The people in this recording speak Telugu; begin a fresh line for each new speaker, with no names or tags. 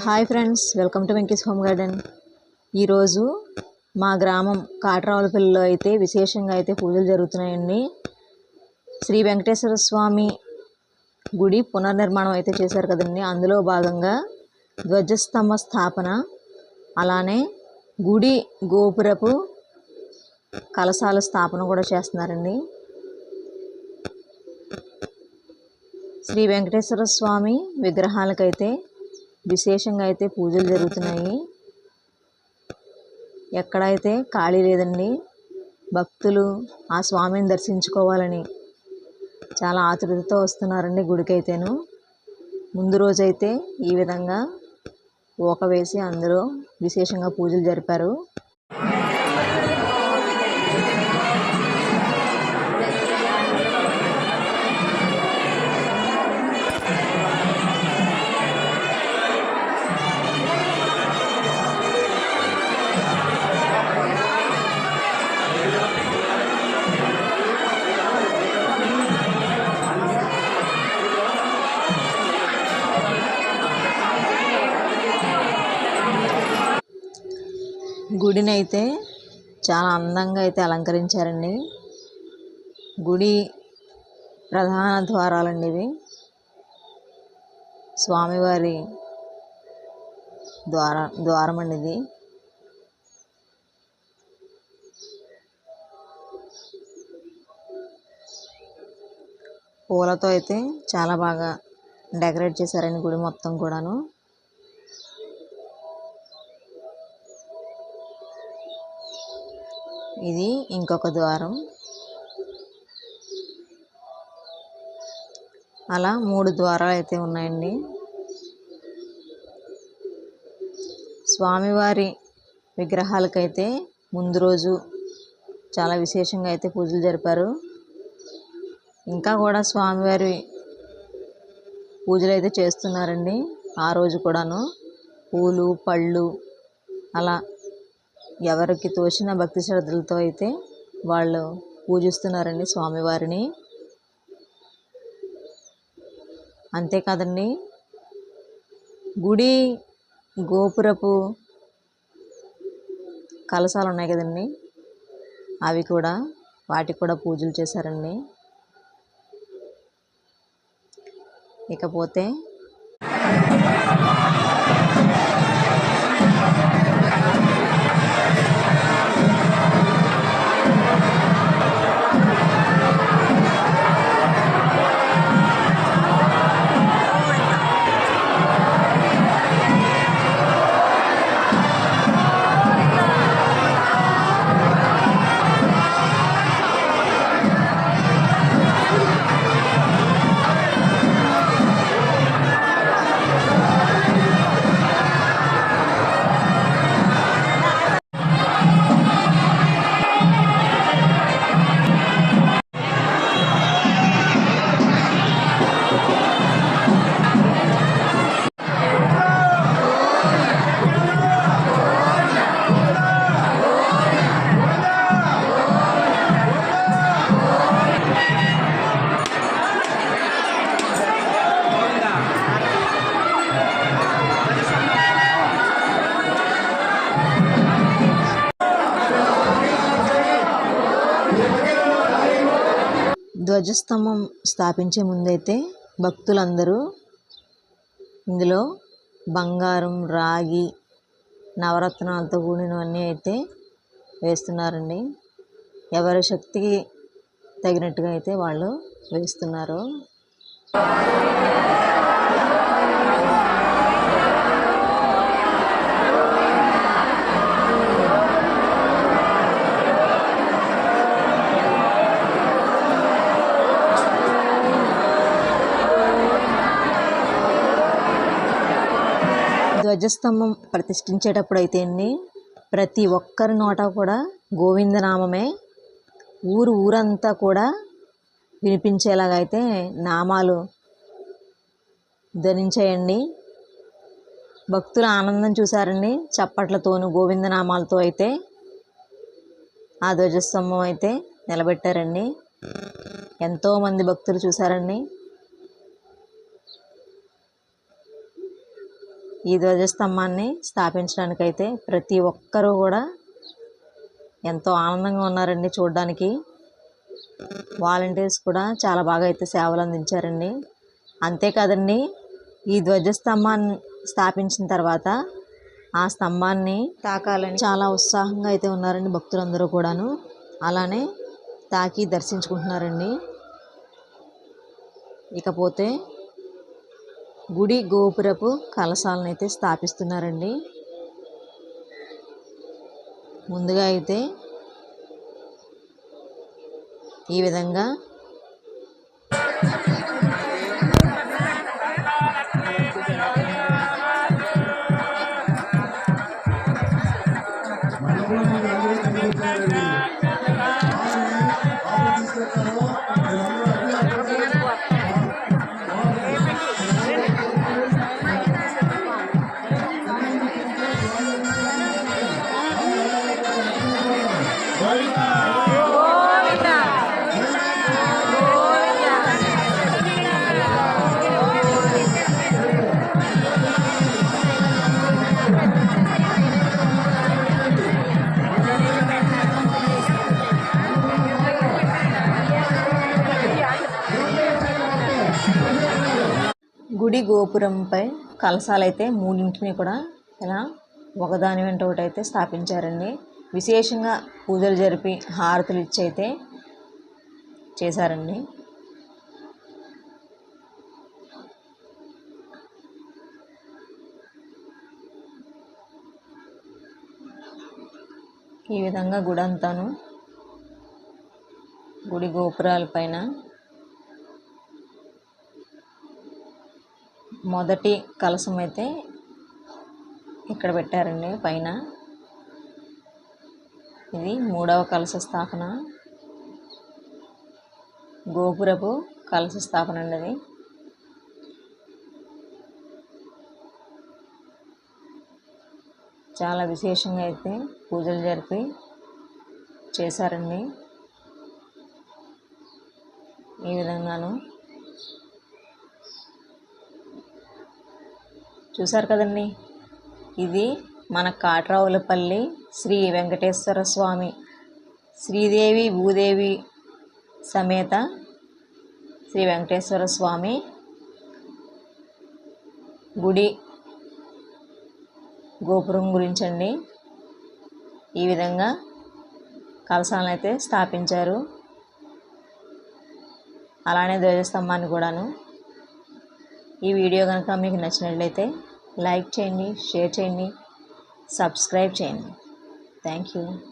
Hi friends welcome to Venky's home garden. ఈరోజు మా గ్రామం కాట్రావులపల్లిలో అయితే విశేషంగా అయితే పూజలు జరుగుతున్నాయండి. శ్రీ వెంకటేశ్వర స్వామి గుడి పునర్నిర్మాణం అయితే చేశారు కదండి. అందులో భాగంగా ధ్వజస్తంభ స్థాపన అలానే గుడి గోపురపు కలశాల స్థాపన కూడా చేస్తున్నారండి. శ్రీ వెంకటేశ్వర స్వామి విగ్రహాలకైతే విశేషంగా అయితే పూజలు జరుగుతున్నాయి. ఎక్కడైతే ఖాళీ లేదండి భక్తులు ఆ స్వామిని దర్శించుకోవాలని చాలా ఆతృతతో వస్తున్నారండి గుడికైతేను. ముందు రోజైతే ఈ విధంగా ఊక వేసి అందులో విశేషంగా పూజలు జరిపారు. గుడిని అయితే చాలా అందంగా అయితే అలంకరించారండి. గుడి ప్రధాన ద్వారాలండి ఇవి స్వామివారి ద్వార ద్వారం అండి ఇది పూలతో అయితే చాలా బాగా డెకరేట్ చేశారండి గుడి మొత్తం కూడాను. ఇది ఇంకొక ద్వారం. అలా మూడు ద్వారాలు అయితే ఉన్నాయండి. స్వామివారి విగ్రహాలకైతే ముందు రోజు చాలా విశేషంగా అయితే పూజలు జరిపారు. ఇంకా కూడా స్వామివారి పూజలు అయితే చేస్తున్నారండి. ఆ రోజు కూడాను పూలు పళ్ళు అలా ఎవరికి తోచిన భక్తి శ్రద్ధలతో అయితే వాళ్ళు పూజిస్తున్నారండి స్వామివారిని. అంతేకాదండి గుడి గోపురపు కలశాలు ఉన్నాయి కదండి అవి కూడా వాటికి కూడా పూజలు చేశారండి. ఇకపోతే ధ్వజస్తంభం స్థాపించే ముందైతే భక్తులందరూ ఇందులో బంగారం రాగి నవరత్నాలతో కూడినవన్నీ అయితే వేస్తున్నారండి. ఎవరి శక్తికి తగినట్టుగా అయితే వాళ్ళు వేస్తున్నారు. ధ్వజస్తంభం ప్రతిష్ఠించేటప్పుడు అయితే అండి ప్రతి ఒక్కరి నోట కూడా గోవిందనామమే ఊరు ఊరంతా కూడా వినిపించేలాగా అయితే నామాలు ధ్వనించాయండి భక్తుల ఆనందం చూశారండి చప్పట్లతోనూ గోవిందనామాలతో అయితే ఆ ధ్వజస్తంభం అయితే నిలబెట్టారండి. ఎంతోమంది భక్తులు చూసారండి ఈ ధ్వజస్తంభాన్ని స్థాపించడానికైతే ప్రతి ఒక్కరూ కూడా ఎంతో ఆనందంగా ఉన్నారండి చూడడానికి. వాలంటీర్స్ కూడా చాలా బాగా అయితే సేవలు అందించారండి. అంతేకాదండి ఈ ధ్వజస్తంభాన్ని స్థాపించిన తర్వాత ఆ స్తంభాన్ని తాకాలని చాలా ఉత్సాహంగా అయితే ఉన్నారండి భక్తులందరూ కూడాను. అలానే తాకి దర్శించుకుంటున్నారండి. ఇకపోతే గుడి గోపురపు కలశాలను అయితే స్థాపిస్తున్నారండి. ముందుగా అయితే ఈ విధంగా గుడి గోపురంపై కలశాలైతే మూడింటిని కూడా ఇలా ఒకదాని వెంట ఒకటి అయితే స్థాపించారండి. విశేషంగా పూజలు జరిపి హారతులు ఇచ్చి అయితే చేశారండి. ఈ విధంగా గుడి అంతాను గుడి గోపురాల పైన మొదటి కలసం అయితే ఇక్కడ పెట్టారండి. పైన ఇది మూడవ కలశ స్థాపన. గోపురపు కలశ స్థాపన అండి అది. చాలా విశేషంగా అయితే పూజలు జరిపి చేశారండి. ఈ విధంగాను. చూశారు కదండి? ఇది మన కాట్రావులపల్లి శ్రీ వెంకటేశ్వర స్వామి శ్రీదేవి భూదేవి సమేత శ్రీ వెంకటేశ్వర స్వామి గుడి గోపురం గురించండి. ఈ విధంగా కలశాలను అయితే స్థాపించారు. అలానే ధ్వజస్తంభాన్ని కూడాను. ఈ వీడియో కనుక మీకు నచ్చినట్లయితే లైక్ చేయండి షేర్ చేయండి సబ్స్క్రైబ్ చేయండి. Thank you.